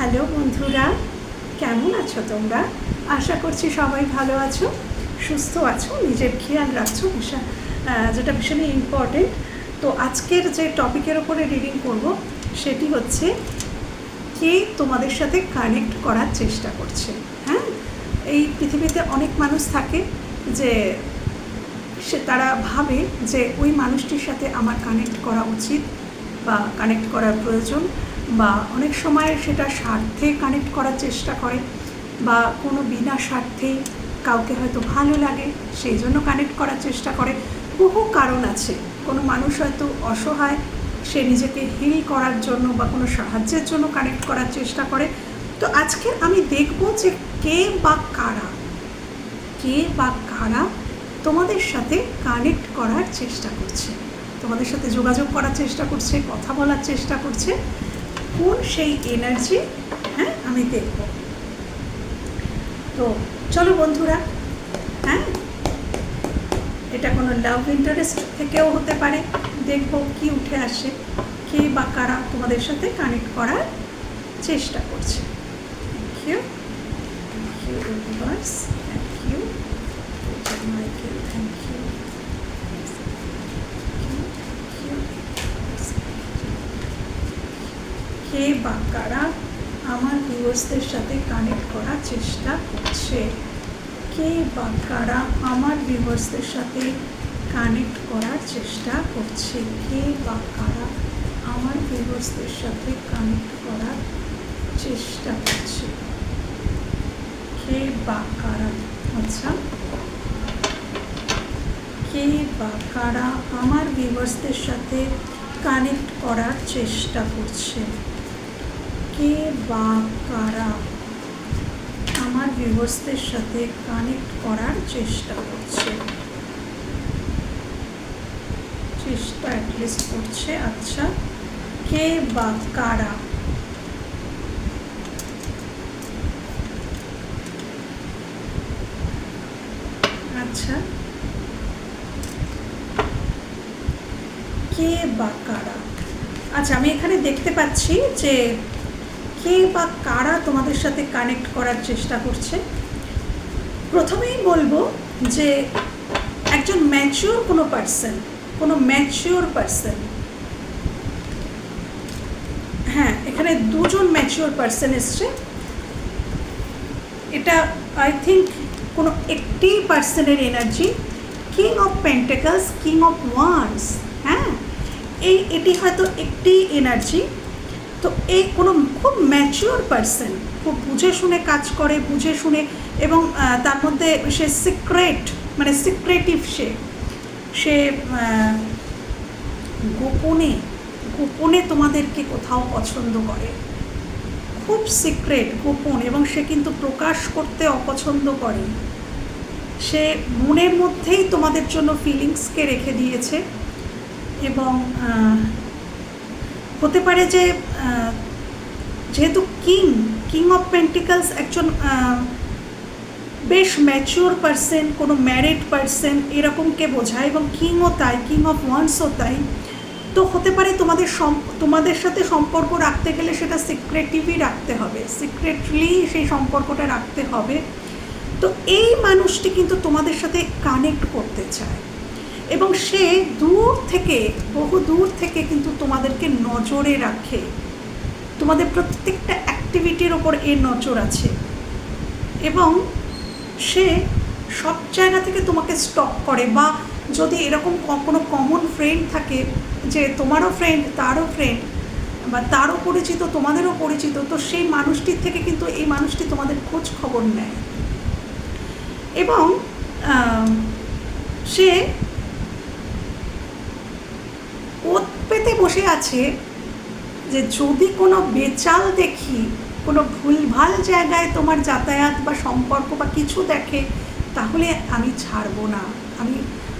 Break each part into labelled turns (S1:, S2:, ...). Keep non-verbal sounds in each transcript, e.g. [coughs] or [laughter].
S1: Hello বন্ধুরা, কেমন আছো তোমরা? আশা করছি সবাই ভালো আছো, সুস্থ আছো, নিজের খেয়াল রাখছো ভীষণ যেটা ভীষণই ইম্পর্টেন্ট তো আজকের যে টপিকের ওপরে রিডিং করব, সেটি হচ্ছে কে তোমাদের সাথে কানেক্ট করার চেষ্টা করছে? হ্যাঁ? এই পৃথিবীতে অনেক মানুষ থাকে যে সে তারা ভাবে যে ওই মানুষটির সাথে আমার কানেক্ট করা উচিত বা কানেক্ট করার প্রয়োজন। বা অনেক সময় সেটা স্বার্থে কানেক্ট করার চেষ্টা করে বা কোনো বিনা স্বার্থেই কাউকে হয়তো ভালো লাগে সেই জন্য কানেক্ট করার চেষ্টা করে। বহু কারণ আছে। কোনো মানুষ হয়তো অসহায়, সে নিজেকে হিল করার জন্য বা কোনো সাহায্যের জন্য কানেক্ট করার চেষ্টা করে। তো আজকে আমি দেখব যে কে বা কারা, কে বা কারা তোমাদের সাথে কানেক্ট করার চেষ্টা করছে। তোমাদের সাথে যোগাযোগ করার চেষ্টা করছে, কথা বলার চেষ্টা করছে। কোন সেই এনার্জি হ্যাঁ আমি দেখব। তো চলো বন্ধুরা হ্যাঁ এটা কোনো লাভ ইন্টারেস্ট থেকেও হতে পারে। দেখব কি উঠে আসে, কে বা কারা তোমাদের সাথে কানেক্ট করার চেষ্টা করছে। Thank you thank you thank you thank you কে বা কারা আমার ভিউয়ার্সদের সাথে কানেক্ট করার চেষ্টা করছে। কে বা কারা আমার ভিউয়ার্সদের সাথে কানেক্ট করার চেষ্টা করছে? কে বা কারা আমার ভিউয়ার্সদের সাথে কানেক্ট করার চেষ্টা করছে? কে বা কারা আচ্ছা। কে বা কারা আমার ভিউয়ার্সদের সাথে কানেক্ট করার চেষ্টা করছে? কে বা কারা আমার ভিউয়ার্সদের সাথে কানেক্ট করার চেষ্টা করছে? চেষ্টা অ্যাটলিস্ট করছে। আচ্ছা কে বা কারা? আচ্ছা কে বা কারা? আচ্ছা আমি এখানে দেখতে পাচ্ছি যে কে বা কারা তোমাদের সাথে কানেক্ট করার চেষ্টা করছে? প্রথমেই বলব যে একজন ম্যাচিওর কোনো পার্সন কোনো ম্যাচিওর পার্সন হ্যাঁ এখানে দুজন ম্যাচিওর পার্সন এসছে। এটা আই থিঙ্ক কোনো একটি পার্সনের energy king of pentacles king of wands হ্যাঁ? এই, এটি হয়তো একটি এনার্জি তো এই কোনো খুব ম্যাচিওর পার্সন খুব বুঝে শুনে কাজ করে, বুঝে শুনে এবং তার মধ্যে সে সিক্রেট মানে সিক্রেটিভ সে। সে গোপনে গোপনে তোমাদেরকে কোথাও পছন্দ করে। খুব সিক্রেট গোপন এবং সে কিন্তু প্রকাশ করতে অপছন্দ করে। সে মনের মধ্যেই তোমাদের জন্য ফিলিংসকে রেখে দিয়েছে এবং হতে পারে যে যেহেতু কিং কিং অফ পেন্টিকালস একজন বেশ ম্যাচিওর পার্সন কোনো ম্যারিড পার্সন এরকমকে বোঝায় এবং কিংও তাই কিং অফ ওয়ান্সও তাই। তো হতে পারে তোমাদের তোমাদের সাথে সম্পর্ক রাখতে গেলে সেটা সিক্রেটিভই রাখতে হবে। সিক্রেটলি সেই সম্পর্কটা রাখতে হবে। তো এই মানুষটি কিন্তু তোমাদের সাথে কানেক্ট করতে চায়। এবং সে দূর থেকে, বহু দূর থেকে কিন্তু তোমাদেরকে নজরে রাখে। তোমাদের প্রত্যেকটা অ্যাক্টিভিটির ওপর এর নজর আছে। এবং সে সব জায়গা থেকে তোমাকে স্টপ করে বা যদি এরকম কোনো কমন ফ্রেন্ড থাকে যে তোমারও ফ্রেন্ড তারও ফ্রেন্ড বা তারও পরিচিত, তোমাদেরও পরিচিত, তো সেই মানুষটির থেকে কিন্তু এই মানুষটি তোমাদের খোঁজ খবর নেয়। এবং সে পেতে বসে আছে যে যদি কোনো বেচাল দেখি, কোনো ভুলভাল জায়গায় তোমার যাতায়াত বা সম্পর্ক বা কিছু দেখে, তাহলে আমি ছাড়বো না। আমি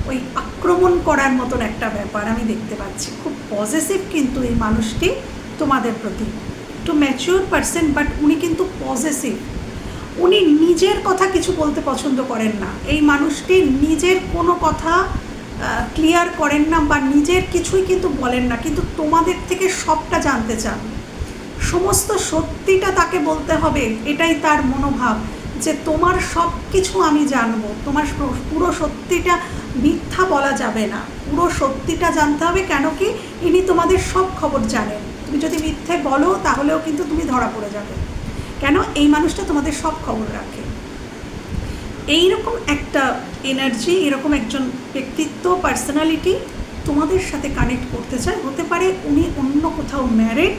S1: ওই আক্রমণ করার মতন একটা ব্যাপার আমি দেখতে পাচ্ছি। খুব পজিটিভ কিন্তু এই মানুষটি তোমাদের প্রতি। একটু ম্যাচিওর পার্সন বাট উনি কিন্তু পজিটিভ উনি নিজের কথা কিছু বলতে পছন্দ করেন না। এই মানুষটি নিজের কোনো কথা ক্লিয়ার করেন না বা নিজের কিছুই কিন্তু বলেন না, কিন্তু তোমাদের থেকে সবটা জানতে চান। সমস্ত সত্যিটা তাকে বলতে হবে, এটাই তার মনোভাব, যে তোমার সব কিছু আমি জানব। তোমার পুরো সত্যিটা মিথ্যা বলা যাবে না। পুরো সত্যিটা জানতে হবে কেন কি? ইনি তোমাদের সব খবর জানেন। তুমি যদি মিথ্যে বলো, তাহলেও কিন্তু তুমি ধরা পড়ে যাবে। কেন? এই মানুষটা তোমাদের সব খবর রাখে। এইরকম একটা এনার্জি এরকম একজন ব্যক্তিত্ব পার্সোনালিটি তোমাদের সাথে কানেক্ট করতে চায়। হতে পারে উনি অন্য কোথাও ম্যারিড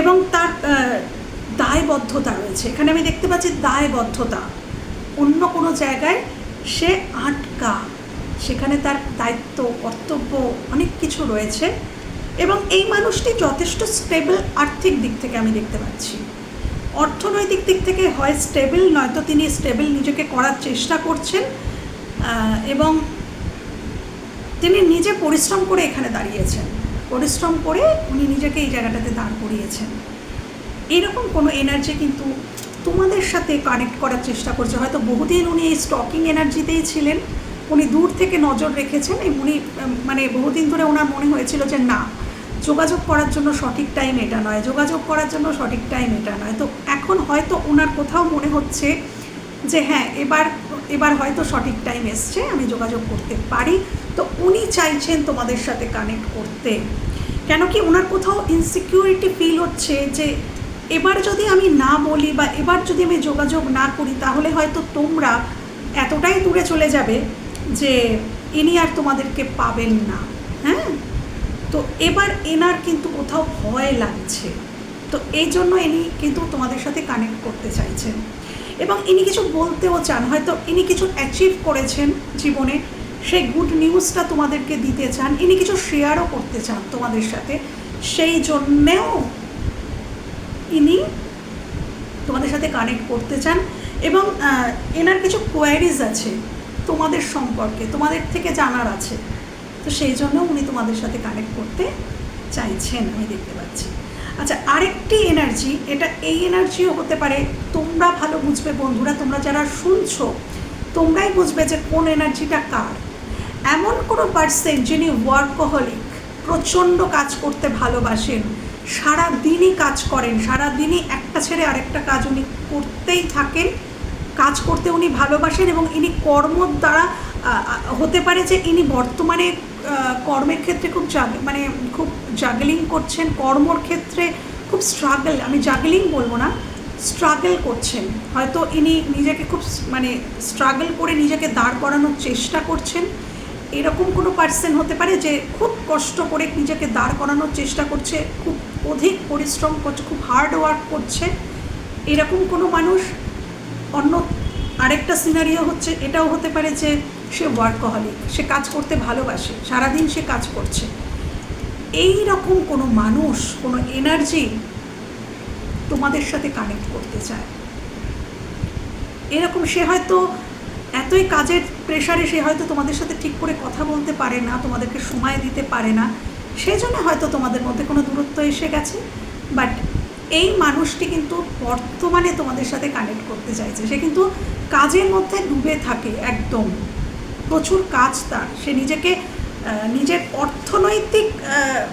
S1: এবং তার দায়বদ্ধতা রয়েছে। এখানে আমি দেখতে পাচ্ছি দায়বদ্ধতা। অন্য কোনো জায়গায় সে আটকা, সেখানে তার দায়িত্ব, কর্তব্য অনেক কিছু রয়েছে এবং এই মানুষটি যথেষ্ট স্টেবল আর্থিক দিক থেকে আমি দেখতে পাচ্ছি। অর্থনৈতিক দিক থেকে হয় স্টেবল নয়তো তিনি স্টেবল নিজেকে করার চেষ্টা করছেন এবং তিনি নিজে পরিশ্রম করে এখানে দাঁড়িয়েছেন। পরিশ্রম করে উনি নিজেকে এই জায়গাটাতে দাঁড় করিয়েছেন। এরকম কোনো এনার্জি কিন্তু তোমাদের সাথে কানেক্ট করার চেষ্টা করছে। হয়তো বহুদিন উনি এই স্টকিং এনার্জিতেই ছিলেন। উনি দূর থেকে নজর রেখেছেন উনি মানে বহুদিন ধরে ওনার মনে হয়েছিল যে না, যোগাযোগ করার জন্য সঠিক টাইম এটা নয়। যোগাযোগ করার জন্য সঠিক টাইম এটা নয়। তো এখন হয়তো ওনার কোথাও মনে হচ্ছে যে হ্যাঁ এবার এবার হয়তো সঠিক টাইম এসছে, আমি যোগাযোগ করতে পারি। তো উনি চাইছেন তোমাদের সাথে কানেক্ট করতে। কেন কি ওনার কোথাও ইনসিকিউরিটি ফিল হচ্ছে যে এবার যদি আমি না বলি বা এবার যদি আমি যোগাযোগ না করি, তাহলে হয়তো তোমরা এতটাই দূরে চলে যাবে যে ইনি আর তোমাদেরকে পাবেন না। হ্যাঁ? তো এবার এনার কিন্তু কোথাও ভয় লাগছে। তো এই জন্য ইনি কিন্তু তোমাদের সাথে কানেক্ট করতে চাইছেন। এবং ইনি কিছু বলতেও চান, হয়তো ইনি কিছু অ্যাচিভ করেছেন জীবনে। সেই গুড নিউজটা তোমাদেরকে দিতে চান, ইনি কিছু শেয়ারও করতে চান তোমাদের সাথে, সেই জন্যেও ইনি তোমাদের সাথে কানেক্ট করতে চান এবং এনার কিছু কোয়ারিজ আছে তোমাদের সম্পর্কে, তোমাদের থেকে জানার আছে। তো সেই জন্য উনি তোমাদের সাথে কানেক্ট করতে চাইছেন, আমি দেখতে পাচ্ছি। আচ্ছা আরেকটি এনার্জি এটা এই এনার্জিও হতে পারে, তোমরা ভালো বুঝবে বন্ধুরা, তোমরা যারা শুনছো, তোমরাই বুঝবে যে কোন এনার্জিটা কার। এমন কোনো পার্সন যিনি ওয়ার্কহলিক প্রচণ্ড কাজ করতে ভালোবাসেন সারা দিনই কাজ করেন সারা দিনই একটা ছেড়ে আরেকটা কাজ উনি করতেই থাকেন, কাজ করতে উনি ভালোবাসেন এবং ইনি কর্মর দ্বারা হতে পারে যে ইনি বর্তমানে কর্মের ক্ষেত্রে খুব জাগ মানে খুব জাগলিং করছেন, কর্মর ক্ষেত্রে খুব স্ট্রাগল আমি জাগলিং বলব না স্ট্রাগল করছেন। হয়তো ইনি নিজেকে খুব মানে স্ট্রাগল করে নিজেকে দাঁড় করানোর চেষ্টা করছেন এরকম কোনো পার্সন হতে পারে যে খুব কষ্ট করে নিজেকে দাঁড় করানোর চেষ্টা করছে, খুব অধিক পরিশ্রম করছে, খুব হার্ড ওয়ার্ক করছে? এরকম কোনো মানুষ? অন্য আরেকটা সিনারিও হচ্ছে, এটাও হতে পারে যে সে ওয়ার্কহলিক সে কাজ করতে ভালোবাসে, সারাদিন সে কাজ করছে। এই রকম কোনো মানুষ, কোনো এনার্জি তোমাদের সাথে কানেক্ট করতে চায়? এরকম সে হয়তো এতই কাজের প্রেশারে সে হয়তো তোমাদের সাথে ঠিক করে কথা বলতে পারে না, তোমাদেরকে সময় দিতে পারে না। সেই জন্য হয়তো তোমাদের মধ্যে কোনো দূরত্ব এসে গেছে। বাট এই মানুষটি কিন্তু বর্তমানে তোমাদের সাথে কানেক্ট করতে চাইছে। সে কিন্তু কাজের মধ্যে ডুবে থাকে একদম। প্রচুর কাজ তার। সে নিজেকে নিজের অর্থনৈতিক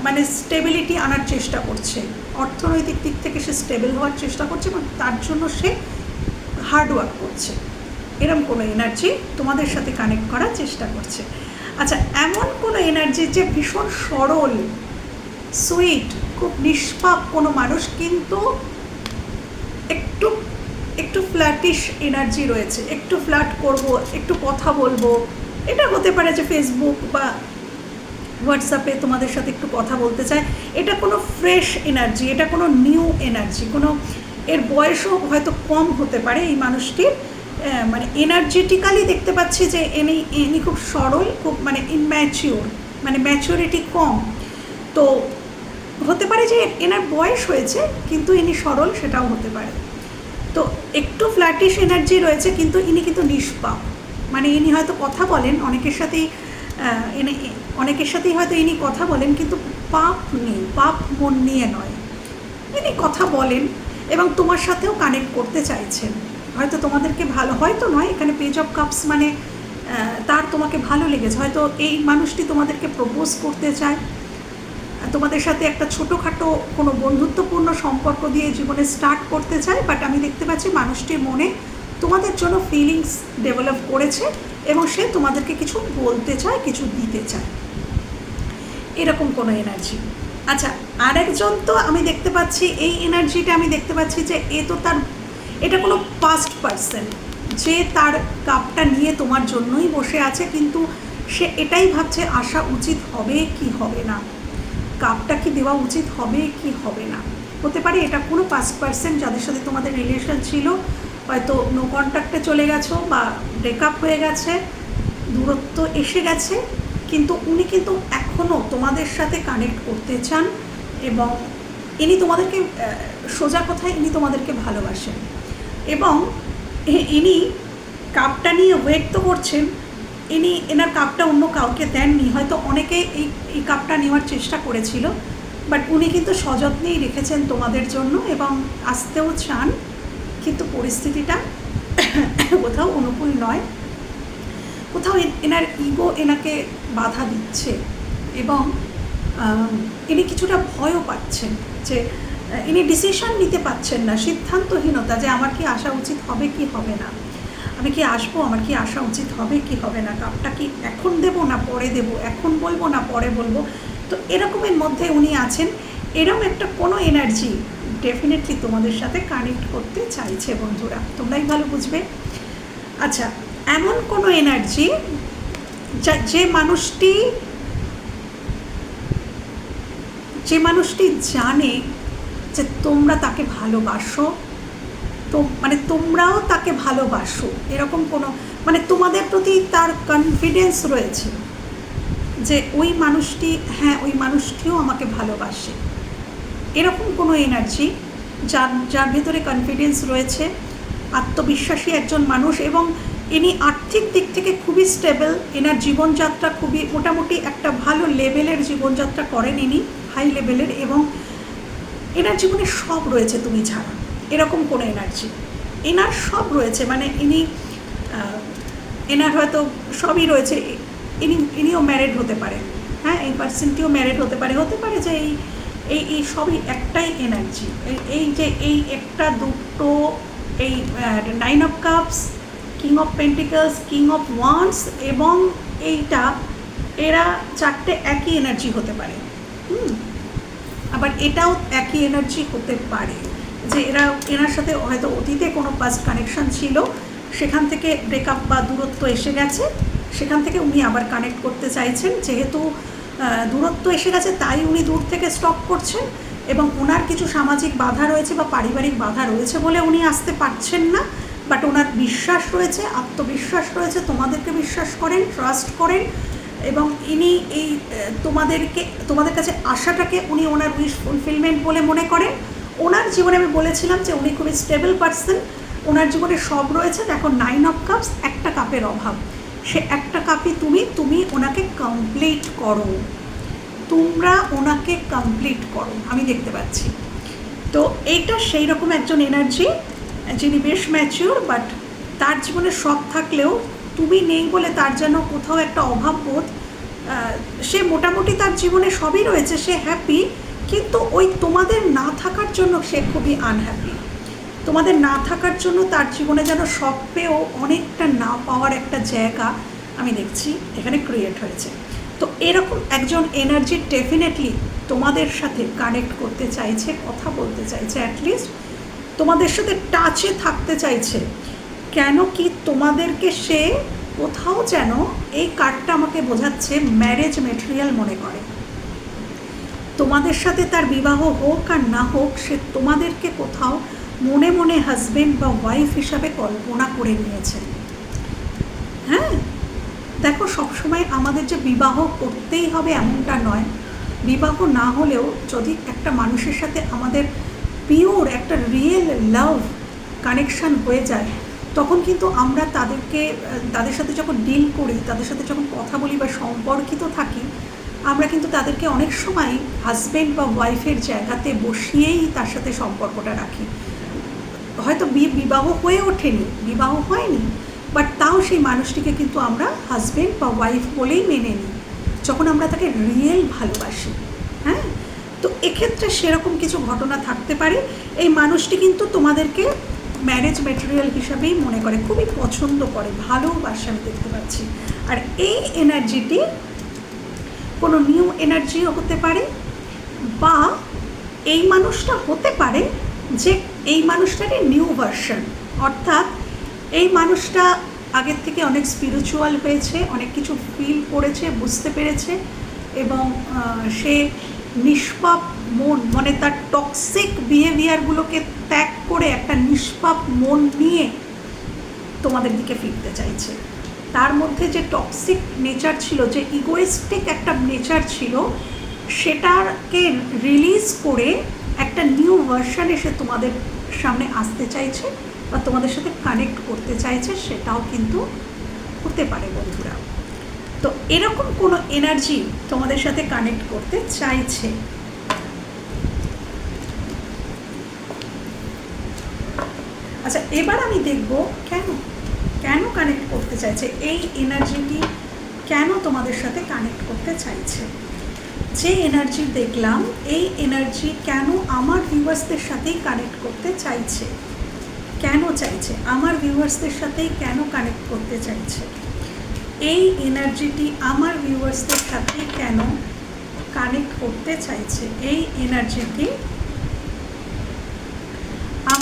S1: মানে স্টেবিলিটি আনার চেষ্টা করছে। অর্থনৈতিক দিক থেকে সে স্টেবল হওয়ার চেষ্টা করছে এবং তার জন্য সে হার্ডওয়ার্ক করছে। এরম কোনো এনার্জি তোমাদের সাথে কানেক্ট করার চেষ্টা করছে। আচ্ছা এমন কোনো এনার্জি যে ভীষণ সরল সুইট খুব নিষ্পাপ কোনো মানুষ, কিন্তু একটু একটু ফ্ল্যাটিশ এনার্জি রয়েছে। একটু ফ্ল্যাট করব, একটু কথা বলব। এটা হতে পারে যে ফেসবুক বা হোয়াটসঅ্যাপে তোমাদের সাথে একটু কথা বলতে চায়। এটা কোনো ফ্রেশ এনার্জি এটা কোনো নিউ এনার্জি কোনো, এর বয়সও হয়তো কম হতে পারে এই মানুষটির। মানে এনার্জেটিক্যালি দেখতে পাচ্ছি যে ইনি ইনি খুব সরল, খুব মানে ইনম্যাচিওর মানে ম্যাচিওরিটি কম। তো হতে পারে যে এনার বয়স হয়েছে, কিন্তু ইনি সরল সেটাও হতে পারে। তো একটু ফ্ল্যাটিশ এনার্জি রয়েছে, কিন্তু ইনি কিন্তু নিষ্পাপ। মানে ইনি হয়তো কথা বলেন, অনেকের সাথেই ইনি, অনেকের সাথেই হয়তো ইনি কথা বলেন, কিন্তু পাপ নেই, পাপ মন নিয়ে নয়। ইনি কথা বলেন এবং তোমার সাথেও কানেক্ট করতে চাইছেন। হয়তো তোমাদেরকে ভালো, হয়তো নয়, এখানে পেজ অফ কাপস মানে তার তোমাকে ভালো লেগেছে। হয়তো এই মানুষটি তোমাদেরকে প্রপোজ করতে চায়। তোমাদের সাথে একটা ছোটোখাটো কোনো বন্ধুত্বপূর্ণ সম্পর্ক দিয়ে জীবনে স্টার্ট করতে চায় বাট আমি দেখতে পাচ্ছি মানুষটির মনে তোমাদের জন্য ফিলিংস ডেভেলপ করেছে এবং সে তোমাদেরকে কিছু বলতে চায়, কিছু দিতে চায়। এরকম কোনো এনার্জি আচ্ছা আরেকজন তো আমি দেখতে পাচ্ছি, এই এনার্জিটা আমি দেখতে পাচ্ছি যে, এ তো তার এটা কোনো পাস্ট পার্সন যে তার কাপটা নিয়ে তোমার জন্যই বসে আছে, কিন্তু সে এটাই ভাবছে, আসা উচিত হবে কি হবে না? কাপটা কি দেওয়া উচিত হবে কি হবে না? হতে পারে এটা কোনো পাস্ট পার্সন যাদের সাথে তোমাদের রিলেশন ছিল, হয়তো নো কন্ট্যাক্টে চলে গেছো বা ব্রেকআপ হয়ে গেছে, দূরত্ব এসে গেছে, কিন্তু উনি কিন্তু এখনও তোমাদের সাথে কানেক্ট করতে চান এবং ইনি তোমাদেরকে সোজা কথায় ইনি তোমাদেরকে ভালোবাসেন। এবং ইনি কাপটা নিয়ে ওয়েট তো করছেন। ইনি, এনার কাপটা অন্য কাউকে দেননি। হয়তো অনেকে এই এই কাপটা নেওয়ার চেষ্টা করেছিল বাট উনি কিন্তু সযত্নেই রেখেছেন তোমাদের জন্য এবং আসতেও চান, কিন্তু পরিস্থিতিটা [coughs] কোথাও অনুকূল নয়। কোথাও এনার ইগো এনাকে বাধা দিচ্ছে এবং ইনি কিছুটা ভয়ও পাচ্ছেন যে ইনি ডিসিশন নিতে পাচ্ছেন না, সিদ্ধান্তহীনতা যে আমার কি আসা উচিত হবে কি হবে না। আমি কি আসব, আমার কি আসা উচিত হবে কি হবে না, কাপটা কি এখন দেব না পরে দেব, এখন বলব না পরে বলব? তো এরকমের মধ্যে উনি আছেন। এরকম একটা কোনো এনার্জি ডেফিনেটলি তোমাদের সাথে কানেক্ট করতে চাইছে বন্ধুরা। তোমরাই ভালো বুঝবে। আচ্ছা এমন কোনো এনার্জি যা, যে মানুষটি যে মানুষটি জানে যে তোমরা তাকে ভালোবাসো। তো মানে তোমরাও তাকে ভালোবাসো। এরকম কোনো মানে তোমাদের প্রতি তার কনফিডেন্স রয়েছে যে ওই মানুষটি হ্যাঁ ওই মানুষটিও আমাকে ভালোবাসে। এরকম কোনো এনার্জি যার যার ভেতরে কনফিডেন্স রয়েছে, আত্মবিশ্বাসী একজন মানুষ এবং ইনি আর্থিক দিক থেকে খুবই স্টেবল এনার জীবনযাত্রা খুবই মোটামুটি একটা ভালো লেভেলের জীবনযাত্রা করেন ইনি হাই লেভেলের এবং এনার জীবনে সব রয়েছে তুমি ছাড়া। এরকম কোনো এনার্জি। এনার সব রয়েছে মানে ইনি এনার হয়তো সবই রয়েছে। ইনি, ইনিও ম্যারেড হতে পারে। হ্যাঁ এই পার্সনটিও ম্যারেড হতে পারে। হতে পারে যে এই এই এই সবই একটাই এনার্জি। এই যে এই একটা দুটো, এই nine of cups king of pentacles king of wands এবং এইটা, এরা চারটে একই এনার্জি হতে পারে। হুম আবার এটাও একই এনার্জি হতে পারে যে এরা, এনার সাথে হয়তো অতীতে কোনো পাস্ট কানেকশন ছিল, সেখান থেকে ব্রেকআপ বা দূরত্ব এসে গেছে, সেখান থেকে উনি আবার কানেক্ট করতে চাইছেন, যেহেতু দূরত্ব এসে গেছে, তাই উনি দূর থেকে স্টপ করছেন এবং ওনার কিছু সামাজিক বাধা রয়েছে বা পারিবারিক বাধা রয়েছে বলে উনি আসতে পারছেন না বাট ওনার বিশ্বাস রয়েছে, আত্মবিশ্বাস রয়েছে, তোমাদেরকে বিশ্বাস করেন ট্রাস্ট করেন এবং ইনি এই তোমাদেরকে, তোমাদের কাছে আশাটাকে উনি ওনার উইশ ফুলফিলমেন্ট বলে মনে করেন। ওনার জীবনে আমি বলেছিলাম যে উনি খুবই স্টেবল পার্সন ওনার জীবনে সব রয়েছে দেখো নাইন অফ কাপস একটা কাপের অভাব। সে একটা কাপই তুমি তুমি ওনাকে কমপ্লিট করো। তোমরা ওনাকে কমপ্লিট করো, আমি দেখতে পাচ্ছি। তো এইটা সেই রকম একজন এনার্জি যিনি বেশ ম্যাচিওর বাট তার জীবনে সব থাকলেও তুমি নেই বলে তার যেন কোথাও একটা অভাব বোধ সে মোটামুটি তার জীবনে সবই রয়েছে, সে হ্যাপি কিন্তু ওই তোমাদের না থাকার জন্য সে খুবই আনহ্যাপি তোমাদের না থাকার জন্য তার জীবনে যেন সব পেয়েও অনেকটা না পাওয়ার একটা জায়গা আমি দেখছি, এখানে ক্রিয়েট হয়েছে। তো এরকম একজন এনার্জি ডেফিনেটলি তোমাদের সাথে কানেক্ট করতে চাইছে, কথা বলতে চাইছে অ্যাটলিস্ট তোমাদের সাথে টাচে থাকতে চাইছে। কেন কি তোমাদেরকে সে কোথাও যেন এই কার্ডটা আমাকে বোঝাচ্ছে ম্যারেজ মেটেরিয়াল মনে করে। তোমাদের সাথে তার বিবাহ হোক আর না হোক, সে তোমাদেরকে কোথাও মনে মনে হাজবেন্ড বা ওয়াইফ হিসাবে কল্পনা করে নিয়েছে। হ্যাঁ? দেখো, সবসময় আমাদের যে বিবাহ করতেই হবে এমনটা নয়। বিবাহ না হলেও যদি একটা মানুষের সাথে আমাদের পিওর একটা রিয়েল লাভ কানেকশান হয়ে যায় তখন কিন্তু আমরা তাদেরকে, তাদের সাথে যখন ডিল করি, তাদের সাথে যখন কথা বলি বা সম্পর্কিত থাকি, আমরা কিন্তু তাদেরকে অনেক সময় হাজব্যান্ড বা ওয়াইফের জায়গাতে বসিয়েই তার সাথে সম্পর্কটা রাখি। হয়তো বি- বিবাহ হয়ে ওঠেনি, বিবাহ হয়নি বাট তাও সেই মানুষটিকে কিন্তু আমরা হাজব্যান্ড বা ওয়াইফ বলেই মেনে নিই, যখন আমরা তাকে রিয়েল ভালোবাসি হ্যাঁ? তো এক্ষেত্রে সেরকম কিছু ঘটনা থাকতে পারে। এই মানুষটি কিন্তু তোমাদেরকে ম্যারেজ ম্যাটেরিয়াল হিসাবেই মনে করে, খুবই পছন্দ করে, ভালোবাসে আমি দেখতে পাচ্ছি। আর এই এনার্জিটি কোনো নিউ এনার্জিও হতে পারে বা এই মানুষটা হতে পারে যে এই মানুষটারই নিউ ভার্সন অর্থাৎ এই মানুষটা আগের থেকে অনেক স্পিরিচুয়াল হয়েছে, অনেক কিছু ফিল করেছে, বুঝতে পেরেছে এবং সে নিষ্পাপ মন মানে তার টক্সিক বিহেভিয়ারগুলোকে ত্যাগ করে একটা নিষ্পাপ মন নিয়ে তোমাদের দিকে ফিরতে চাইছে। তার মধ্যে যে টক্সিক নেচার ছিল, যে ইগোয়েস্টিক একটা নেচার ছিল, সেটাকে রিলিজ করে একটা নিউ ভার্সন এসে তোমাদের সামনে আসতে চাইছে বা তোমাদের সাথে কানেক্ট করতে চাইছে, সেটাও কিন্তু হতে পারে বন্ধুরা। তো এরকম কোনো এনার্জি তোমাদের সাথে কানেক্ট করতে চাইছে। আচ্ছা এবার আমি দেখব কেন কেন কানেক্ট করতে চাইছে? এই এনার্জিটি কেন তোমাদের সাথে কানেক্ট করতে চাইছে? যে এনার্জি দেখলাম, এই এনার্জি কেন আমার ভিউয়ার্সদের সাথেই কানেক্ট করতে চাইছে? কেন চাইছে? আমার ভিউয়ার্সদের সাথেই কেন কানেক্ট করতে চাইছে? এই এনার্জিটি আমার ভিউয়ার্সদের সাথে কেন কানেক্ট করতে চাইছে? এই এনার্জিটি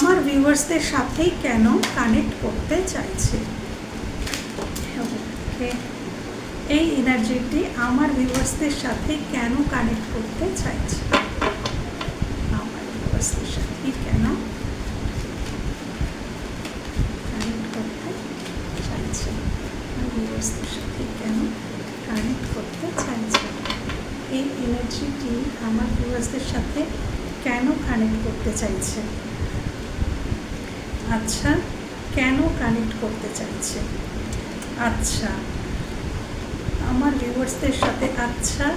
S1: আমার ভিউয়ার্সদের সাথেই কেন কানেক্ট করতে চাইছে? এই এনার্জিটি আমার ভিউয়ার্সদের সাথে কেন কানেক্ট করতে চাইছে? আমার ভিউয়ার্সদের সাথে কেন কানেক্ট করতে চাইছে? ভিউয়ার্সদের সাথে কেন কানেক্ট করতে চাইছে? এই এনার্জিটি আমার ভিউয়ার্সদের সাথে কেন কানেক্ট করতে চাইছে? আচ্ছা কেন কানেক্ট করতে চাইছে? আচ্ছা আমার ভিউয়ার্সদের সাথে আচ্ছা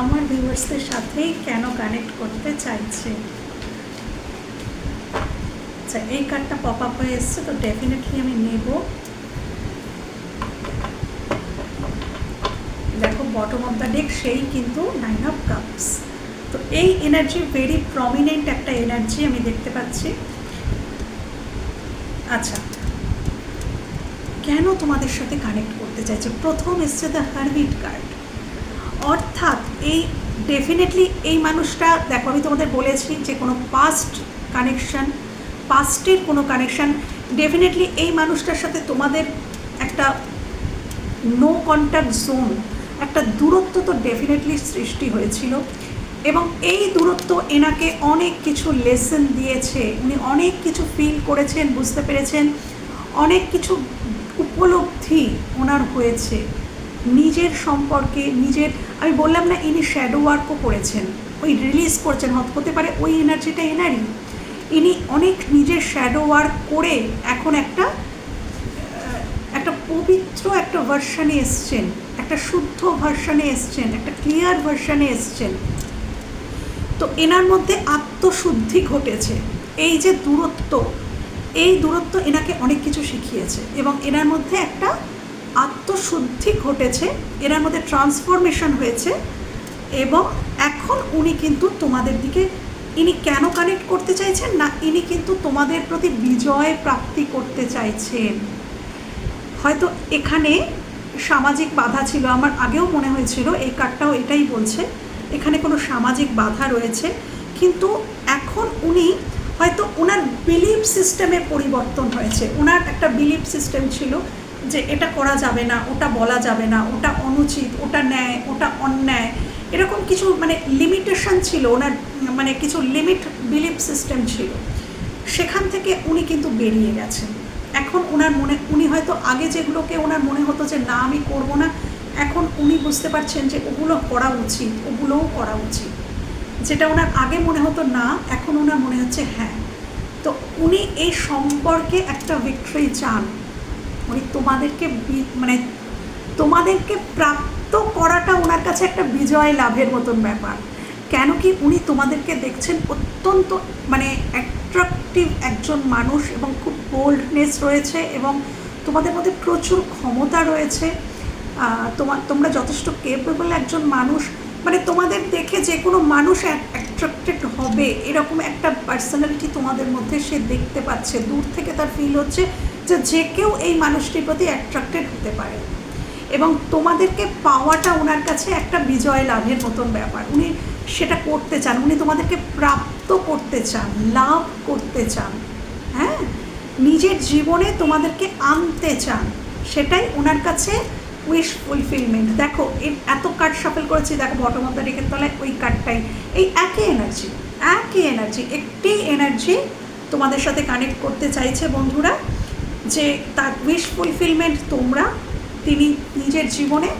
S1: আমার ভিউয়ার্সদের সাথেই কেন কানেক্ট করতে চাইছে? আচ্ছা এই কার্ডটা পপ আপ হয়ে এসছে, তো ডেফিনেটলি আমি নেব। দেখো বটম অফ দ্য ডেক সেই কিন্তু নাইন অফ কাপস তো এই এনার্জি ভেরি প্রমিনেন্ট একটা এনার্জি আমি দেখতে পাচ্ছি। আচ্ছা। কেন তোমাদের সাথে কানেক্ট করতে চাইছে? প্রথম এসছে দ্য হারবিট কার্ড অর্থাৎ এই ডেফিনেটলি এই মানুষটা, দেখো আমি তোমাদের বলেছি যে কোনো পাস্ট কানেকশন পাস্টের কোনো কানেকশন ডেফিনেটলি এই মানুষটার সাথে তোমাদের একটা নো কন্ট্যাক্ট জোন একটা দূরত্ব তো ডেফিনেটলি সৃষ্টি হয়েছিল। এবং এই দূরত্ব এনাকে অনেক কিছু লেসন দিয়েছে। উনি অনেক কিছু ফিল করেছেন, বুঝতে পেরেছেন। অনেক কিছু উপলব্ধি ওনার হয়েছে। নিজের সম্পর্কে, নিজের, আমি বললাম না ইনি শ্যাডো ওয়ার্কও করেছেন। ওই রিলিজ করছেন হত- পারে ওই এনার্জিটা এনারই। ইনি অনেক নিজের শ্যাডো ওয়ার্ক করে এখন একটা একটা পবিত্র একটা ভার্সানে এসছেন। একটা শুদ্ধ ভার্সানে এসছেন, একটা ক্লিয়ার ভার্সানে এসছেন। তো এনার মধ্যে আত্মশুদ্ধি ঘটেছে। এই যে দূরত্ব, এই দূরত্ব এনাকে অনেক কিছু শিখিয়েছে এবং এনার মধ্যে একটা আত্মশুদ্ধি ঘটেছে, এনার মধ্যে ট্রান্সফরমেশন হয়েছে এবং এখন উনি কিন্তু তোমাদের দিকে, ইনি কেন কানেক্ট করতে চাইছেন না ইনি কিন্তু তোমাদের প্রতি বিজয় প্রাপ্তি করতে চাইছেন? হয়তো এখানে সামাজিক বাধা ছিল, আমার আগেও মনে হয়েছিল, এই কার্ডটাও এটাই বলছে। এখানে কোনো সামাজিক বাধা রয়েছে, কিন্তু এখন উনি হয়তো ওনার বিলিফ সিস্টেমে পরিবর্তন হয়েছে। ওনার একটা বিলিফ সিস্টেম ছিল যে এটা করা যাবে না, ওটা বলা যাবে না, ওটা অনুচিত, ওটা ন্যায়, ওটা অন্যায়। এরকম কিছু মানে লিমিটেশন ছিল, ওনার মানে কিছু লিমিট বিলিফ সিস্টেম ছিল। সেখান থেকে উনি কিন্তু বেরিয়ে গেছেন। এখন ওনার মনে, উনি হয়তো আগে যেগুলোকে ওনার মনে হতো যে, না, আমি করব না এখন উনি বুঝতে পারছেন যে ওগুলো করা উচিত, ওগুলোও করা উচিত। যেটা ওনার আগে মনে হতো না, এখন ওনার মনে হচ্ছে হ্যাঁ। তো উনি এই সম্পর্কে একটা ভিক্টরি চান। উনি তোমাদেরকে মানে তোমাদেরকে প্রাপ্ত করাটা ওনার কাছে একটা বিজয় লাভের মতন ব্যাপার। কেন কি উনি তোমাদেরকে দেখছেন অত্যন্ত মানে অ্যাট্রাকটিভ একজন মানুষ এবং খুব বোল্ডনেস রয়েছে এবং তোমাদের মধ্যে প্রচুর ক্ষমতা রয়েছে। তোমার তোমরা যথেষ্ট কেপেবল একজন মানুষ। মানে তোমাদের দেখে যে কোনো মানুষ অ্যাট্রাক্টেড হবে, এরকম একটা পার্সোনালিটি তোমাদের মধ্যে সে দেখতে পাচ্ছে। দূর থেকে তার ফিল হচ্ছে যে যে কেউ এই মানুষটির প্রতি অ্যাট্রাক্টেড হতে পারে। এবং তোমাদেরকে পাওয়াটা ওনার কাছে একটা বিজয় লাভের মতন ব্যাপার। উনি সেটা করতে চান, উনি তোমাদেরকে প্রাপ্ত করতে চান, লাভ করতে চান হ্যাঁ? নিজের জীবনে তোমাদেরকে আনতে চান, সেটাই ওনার কাছে উইশ ফুলফিলমেন্ট দেখো এত কার্ড সাফেল করেছি, দেখো বটম অফ দ্য ডেকের তলায় ওই কার্ডটাই এই একই এনার্জি একই এনার্জি একটি এনার্জি তোমাদের সাথে কানেক্ট করতে চাইছে বন্ধুরা, যে তার উইশ ফুলফিলমেন্ট তোমরা তিনি নিজের জীবনে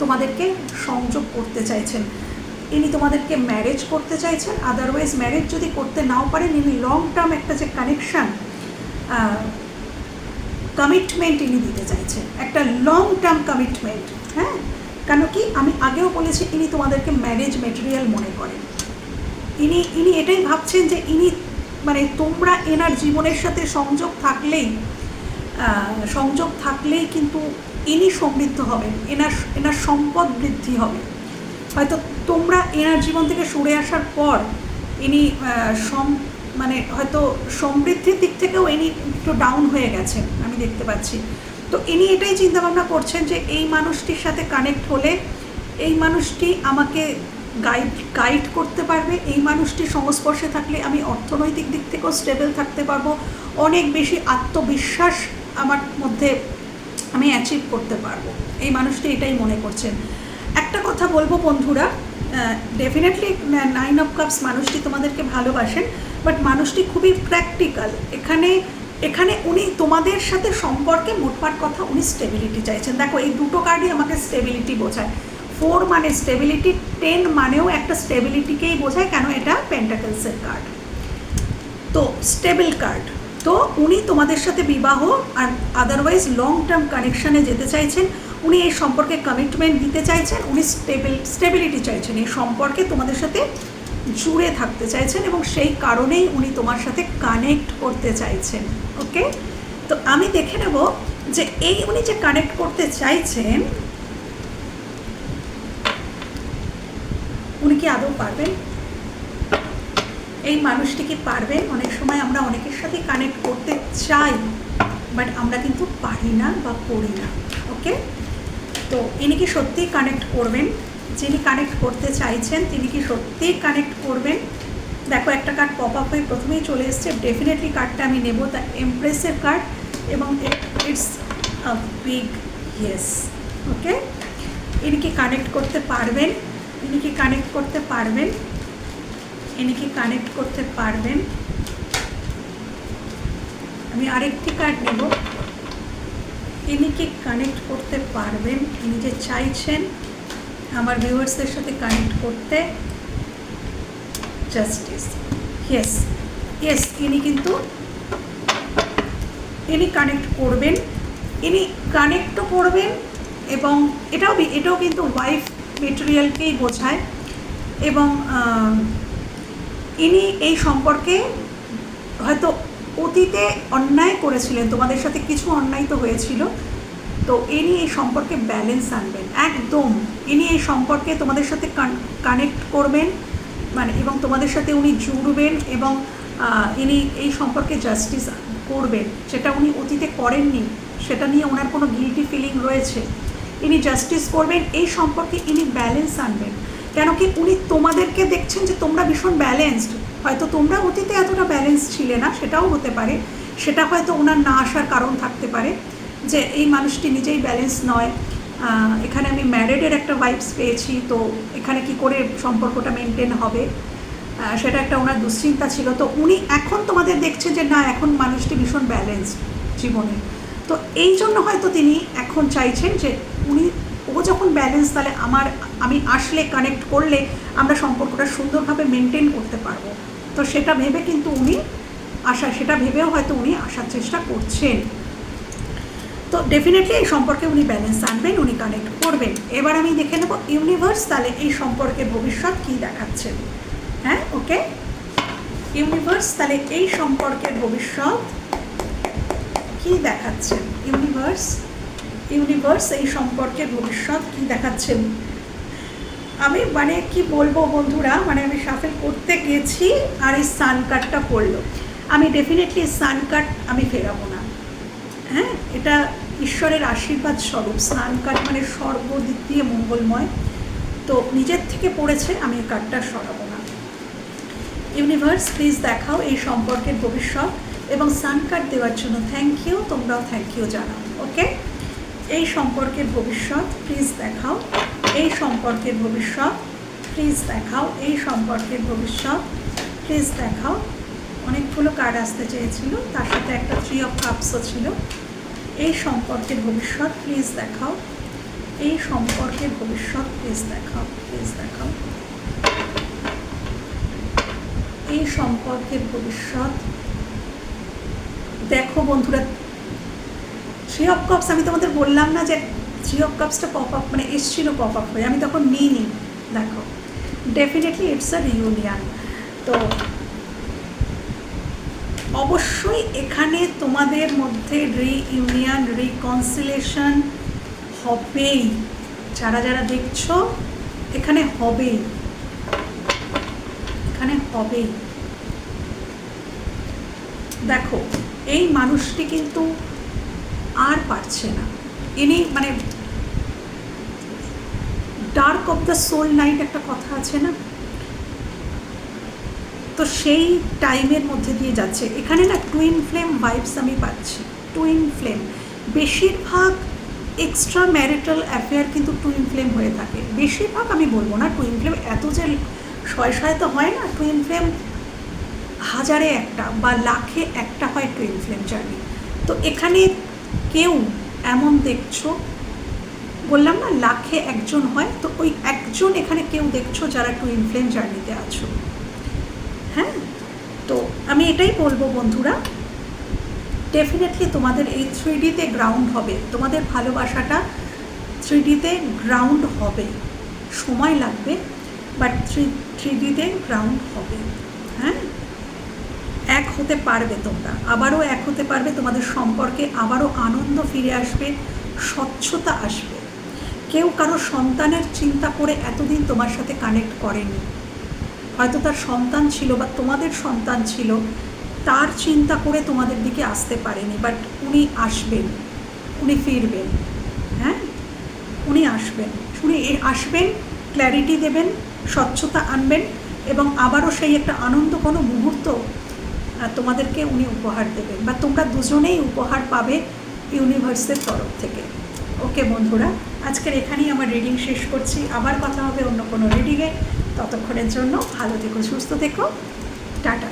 S1: তোমাদেরকে সংযোগ করতে চাইছেন। ইনি তোমাদেরকে ম্যারেজ করতে চাইছেন আদারওয়াইজ ম্যারেজ যদি করতে নাও পারেন, ইনি লং টার্ম একটা যে কানেকশান কমিটমেন্ট ইনি দিতে চাইছেন। একটা লং টার্ম কমিটমেন্ট হ্যাঁ? কেন কি? আমি আগেও বলেছি, ইনি তোমাদেরকে ম্যারেজ মেটেরিয়াল মনে করেন। ইনি ইনি এটাই ভাবছেন যে ইনি মানে তোমরা এনার জীবনের সাথে সংযোগ থাকলেই সংযোগ থাকলেই কিন্তু ইনি সমৃদ্ধ হবেন, এনার এনার সম্পদ বৃদ্ধি হবে। হয়তো তোমরা এনার জীবন থেকে সরে আসার পর ইনি সম মানে হয়তো সমৃদ্ধির দিক থেকেও ইনি একটু ডাউন হয়ে গেছেন। দেখতে পাচ্ছি। তো ইনি এটাই চিন্তাভাবনা করছেন যে এই মানুষটির সাথে কানেক্ট হলে এই মানুষটি আমাকে গাইড গাইড করতে পারবে, এই মানুষটির সংস্পর্শে থাকলে আমি অর্থনৈতিক দিক থেকেও স্টেবল থাকতে পারব, অনেক বেশি আত্মবিশ্বাস আমার মধ্যে আমি অ্যাচিভ করতে পারব। এই মানুষটি এটাই মনে করছেন। একটা কথা বলব বন্ধুরা ডেফিনেটলি নাইন অফ কাপস মানুষটি তোমাদেরকে ভালোবাসেন বাট মানুষটি খুবই প্র্যাকটিক্যাল এখানে এখানে উনি তোমাদের সাথে সম্পর্কে মোটমাট কথা উনি স্টেবিলিটি চাইছেন। দেখো, এই দুটো কার্ডই আমাকে স্টেবিলিটি বোঝায়। ফোর মানে স্টেবিলিটি টেন মানেও একটা স্টেবিলিটিকেই বোঝায়, কেন এটা? পেন্টাকেলসের কার্ড তো স্টেবল কার্ড তো উনি তোমাদের সাথে বিবাহ আর আদারওয়াইজ লং টার্ম কানেকশানে যেতে চাইছেন। উনি এই সম্পর্কে কমিটমেন্ট দিতে চাইছেন, উনি স্টেবিল স্টেবিলিটি চাইছেন। এই সম্পর্কে তোমাদের সাথে জুড়ে থাকতে চাইছেন এবং সেই কারণেই উনি তোমার সাথে কানেক্ট করতে চাইছেন ওকে তো আমি দেখে নেব যে এই উনি যে কানেক্ট করতে চাইছেন, উনি কি আদৌ পারবেন? এই মানুষটি কি পারবেন অনেক সময় আমরা অনেকের সাথে কানেক্ট করতে চাই বাট আমরা কিন্তু পারি না বা করি না ওকে তো ইনি কি সত্যিই কানেক্ট করবেন? যিনি কানেক্ট করতে চাইছেন, তিনি কি সত্যিই কানেক্ট করবেন? দেখো, একটা কার্ড পপ আপ হয়ে প্রথমেই চলে এসছে। ডেফিনেটলি কার্ডটা আমি নেব দ্য এমপ্রেসের কার্ড এবং it's a big yes okay ইনি কি কানেক্ট করতে পারবেন? ইনি কি কানেক্ট করতে পারবেন? ইনি কি কানেক্ট করতে পারবেন? আমি আরেকটি কার্ড নেব। ইনি কি কানেক্ট করতে পারবেন? ইনি যে চাইছেন আমার ভিউয়ার্সদের সাথে কানেক্ট করতে জাস্টিস ইয়েস ইয়েস ইনি কিন্তু, ইনি কানেক্ট করবেন, ইনি কানেক্টও করবেন এবং এটাও এটাও কিন্তু ওয়াইফ মেটেরিয়ালকেই বোঝায় এবং ইনি এই সম্পর্কে হয়তো অতীতে অন্যায় করেছিলেন, তোমাদের সাথে কিছু অন্যায় তো হয়েছিল তো ইনি এই সম্পর্কে ব্যালেন্স আনবেন, একদম। ইনি এই সম্পর্কে তোমাদের সাথে কানেক্ট করবেন মানে এবং তোমাদের সাথে উনি জুড়বেন এবং ইনি এই সম্পর্কে জাস্টিস করবেন। যেটা উনি অতীতে করেননি, সেটা নিয়ে ওনার কোনো গিলটি ফিলিং রয়েছে। ইনি জাস্টিস করবেন, এই সম্পর্কে ইনি ব্যালেন্স আনবেন। কেন কি উনি তোমাদেরকে দেখছেন যে তোমরা ভীষণ ব্যালেন্সড হয়তো তোমরা অতীতে এতটা ব্যালেন্স ছিলে না, সেটাও হতে পারে। সেটা হয়তো ওনার না আসার কারণ থাকতে পারে। যে এই মানুষটি নিজেই ব্যালেন্স নয়। এখানে আমি ম্যারেডের একটা ভাইবস পেয়েছি, তো এখানে কি করে সম্পর্কটা মেনটেন হবে? সেটা একটা ওনার দুশ্চিন্তা ছিল। তো উনি এখন তোমাদের দেখছে যে না, এখন মানুষটি ভীষণ ব্যালেন্স জীবনে। তো এই জন্য হয়তো তিনি এখন চাইছেন যে উনি, ও যখন ব্যালেন্স তাহলে আমার, আমি আসলে কানেক্ট করলে আমরা সম্পর্কটা সুন্দরভাবে মেনটেন করতে পারব। তো সেটা ভেবে কিন্তু উনি আসা সেটা ভেবেও হয়তো উনি আসার চেষ্টা করছেন। তো ডেফিনেটলি এই সম্পর্কে উনি ব্যালেন্স আনবেন, উনি কানেক্ট করবেন। এবার আমি দেখে নেব ইউনিভার্স তাহলে এই সম্পর্কের ভবিষ্যৎ কী দেখাচ্ছেন হ্যাঁ ওকে ইউনিভার্স তাহলে এই সম্পর্কের ভবিষ্যৎ কী দেখাচ্ছেন ইউনিভার্স ইউনিভার্স এই সম্পর্কের ভবিষ্যৎ কী দেখাচ্ছেন আমি মানে কি বলব বন্ধুরা মানে আমি সাফেল করতে গেছি আর এই সান কার্ডটা পড়ল। আমি ডেফিনেটলি সান কার্ড আমি ফেরাবো। হ্যাঁ এটা ঈশ্বরের আশীর্বাদ স্বরূপ, স্নান কার্ড মানে সর্বদিক দিয়ে মঙ্গলময়। তো নিজের থেকে পড়েছে, আমি এই কার্ডটা সরাবো না। ইউনিভার্স প্লিজ দেখাও এই সম্পর্কের ভবিষ্যৎ এবং সান কার্ড দেওয়ার জন্য থ্যাংক ইউ তোমরাও থ্যাংক ইউ জানাও ওকে এই সম্পর্কের ভবিষ্যৎ প্লিজ দেখাও। এই সম্পর্কের ভবিষ্যৎ প্লিজ দেখাও। এই সম্পর্কের ভবিষ্যৎ প্লিজ দেখাও। অনেকগুলো কার্ড আসতে চেয়েছিল। তার সাথে একটা থ্রি অফ কাপসও ছিল। এই সম্পর্কের ভবিষ্যৎ প্লিজ দেখাও। এই সম্পর্কের ভবিষ্যৎ প্লিজ দেখাও প্লিজ দেখাও। এই সম্পর্কের ভবিষ্যৎ দেখো বন্ধুরা থ্রি অফ কাপস আমি তোমাদের বললাম না যে থ্রি অফ কাপসটা পপ আপ মানে এসছিল পপ আপ হয়ে। আমি তখন নিইনি। দেখো ডেফিনেটলি ইটস আ রিউনিয়ন তো অবশ্যই এখানে তোমাদের মধ্যে রিইউনিয়ন রিকনসিলেশন হবেই। যারা যারা দেখছ, এখানে হবেই। এখানে হবেই। দেখো, এই মানুষটি কিন্তু আর পারছে না। ইনি মানে dark of the soul night একটা কথা আছে না? তো সেই টাইমের মধ্যে দিয়ে যাচ্ছে। এখানে না টুইন ফ্লেম ভাইবস আমি পাচ্ছি। টুইন ফ্লেম বেশিরভাগ এক্সট্রা ম্যারিটাল অ্যাফেয়ার কিন্তু টুইন ফ্লেম হয়ে থাকে। বেশিরভাগ আমি বলব না টুইন ফ্লেম এত যে শয় শয় তো হয় না টুইন ফ্লেম হাজারে একটা বা লাখে একটা হয় টুইন ফ্লেম জার্নি তো এখানে কেউ এমন দেখছ, বললাম না, লাখে একজন হয়, তো ওই একজন এখানে কেউ দেখছ যারা টুইন ফ্লেম জার্নিতে আছো। হ্যাঁ? তো আমি এটাই বলব বন্ধুরা ডেফিনেটলি তোমাদের এই থ্রি ডিতে গ্রাউন্ড হবে। তোমাদের ভালোবাসাটা থ্রি ডিতে গ্রাউন্ড হবে। সময় লাগবে বাট থ্রি থ্রি ডিতে গ্রাউন্ড হবে। হ্যাঁ? এক হতে পারবে তোমরা। আবারও এক হতে পারবে, তোমাদের সম্পর্কে আবারও আনন্দ ফিরে আসবে, স্বচ্ছতা আসবে। কেউ কারও সন্তানের চিন্তা করে এতদিন তোমার সাথে কানেক্ট করেনি। হয়তো তার সন্তান ছিল বা তোমাদের সন্তান ছিল, তার চিন্তা করে তোমাদের দিকে আসতে পারেনি বাট উনি আসবেন, উনি ফিরবেন হ্যাঁ? উনি আসবেন উনি আসবেন ক্ল্যারিটি দেবেন, স্বচ্ছতা আনবেন এবং আবারও সেই একটা আনন্দ কোনো মুহূর্ত তোমাদেরকে উনি উপহার দেবেন। বা তোমরা দুজনেই উপহার পাবে ইউনিভার্সের তরফ থেকে। ওকে বন্ধুরা, আজকের এখানেই আমার রিডিং শেষ করছি। আবার কথা হবে অন্য কোনো রিডিংয়ে ততক্ষণের জন্য ভালো থেকো সুস্থ থেকো। টাটা।